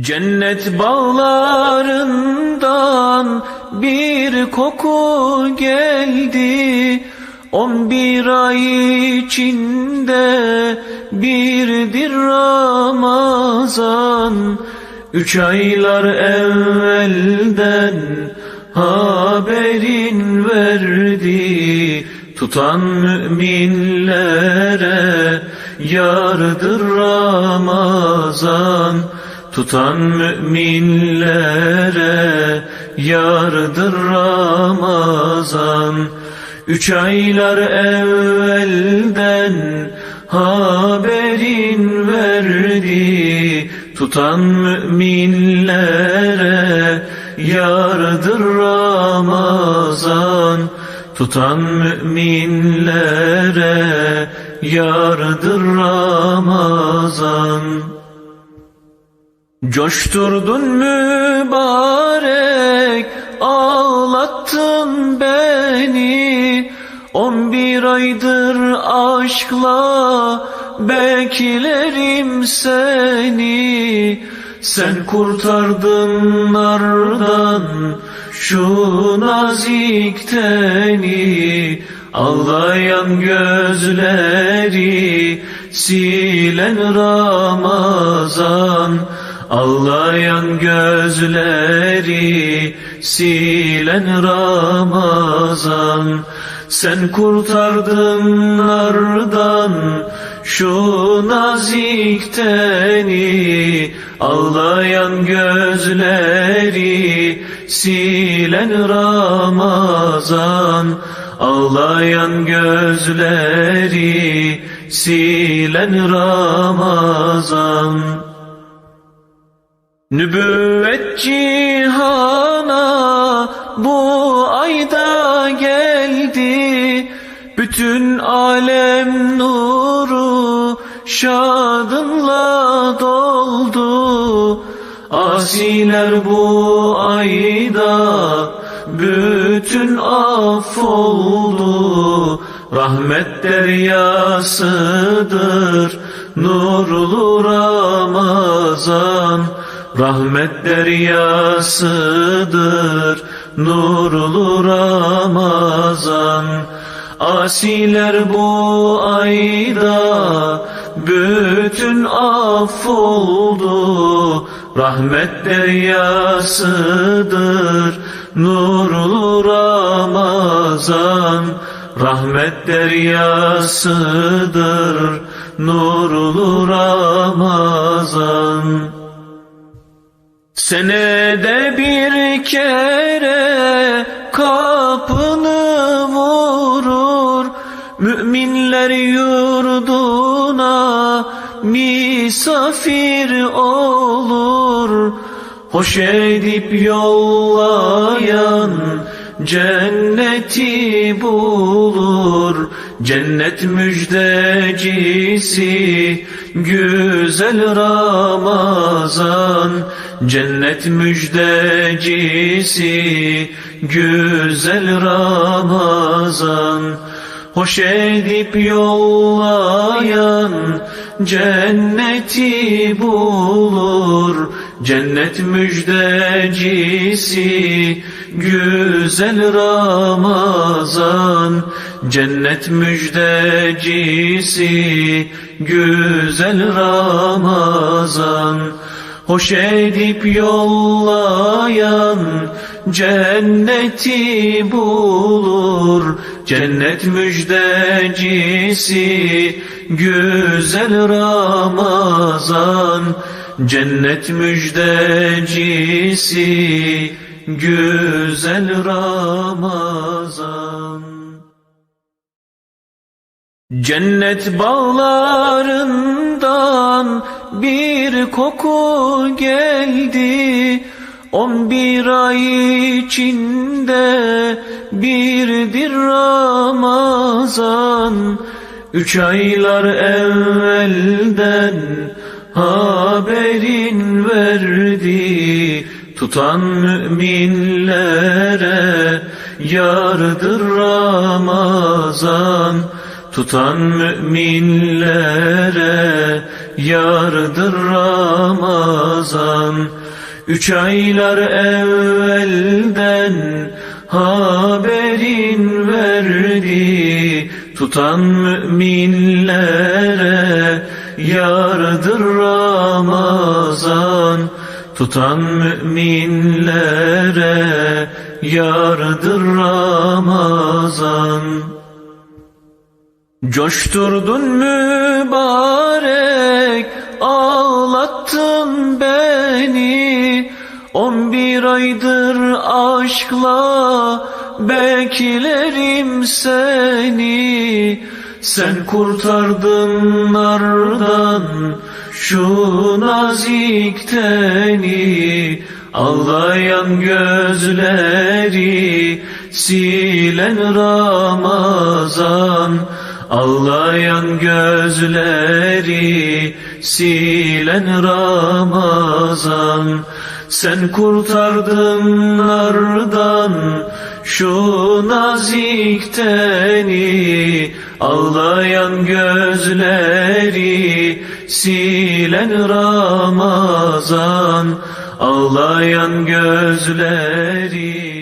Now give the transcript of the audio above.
Cennet bağlarından bir koku geldi. On bir ay içinde birdir Ramazan. Üç aylar evvelden haberin verdi. Tutan müminlere yardır Ramazan Tutan müminlere yardır Ramazan. Üç aylar evvelden haberin verdi. Tutan müminlere yardır Ramazan. Tutan müminlere yardır Ramazan Coşturdun mübarek, ağlattın beni. On bir aydır aşkla beklerim seni. Sen kurtardın nardan şu nazik teni. Ağlayan gözleri silen Ramazan. Ağlayan gözleri silen Ramazan. Sen kurtardın nardan şu nazik teni Ağlayan gözleri silen Ramazan. Ağlayan gözleri silen Ramazan Nübüvvet cihana bu ayda geldi. Bütün alem nuru şadınla doldu. Asiler bu ayda bütün affoldu Rahmet deryasıdır nurlu Ramazan Rahmet deryasıdır nurlu Ramazan. Asiler bu ayda bütün affoldu Rahmet deryasıdır nurlu Ramazan. Rahmet deryasıdır nurlu Ramazan Senede bir kere kapını vurur. Müminler yurduna misafir olur. Hoş edip yollayan cenneti bulur Cennet müjdecisi güzel Ramazan. Cennet müjdecisi güzel Ramazan. Hoş edip yollayan cenneti bulur Cennet müjdecisi güzel Ramazan. Cennet müjdecisi güzel Ramazan. Hoş edip yollayan cenneti bulur. Cennet müjdecisi güzel Ramazan Cennet müjdecisi güzel Ramazan. Cennet bağlarından bir koku geldi. On bir ay içinde birdir Ramazan. Üç aylar evvelden haberin verdi. Tutan müminlere yardır Ramazan. Tutan müminlere yardır Ramazan. Üç aylar evvelden haberin verdi. Tutan müminlere yardır Ramazan Tutan müminlere. Yardır Ramazan. Coşturdun mübarek ağlattın beni. On bir aydır aşkla beklerim seni Sen kurtardın nardan şu nazik teni Ağlayan gözleri silen Ramazan Ağlayan gözleri silen Ramazan Sen kurtardın nardan şu nazik teni Ağlayan gözleri silen Ramazan. Ağlayan gözleri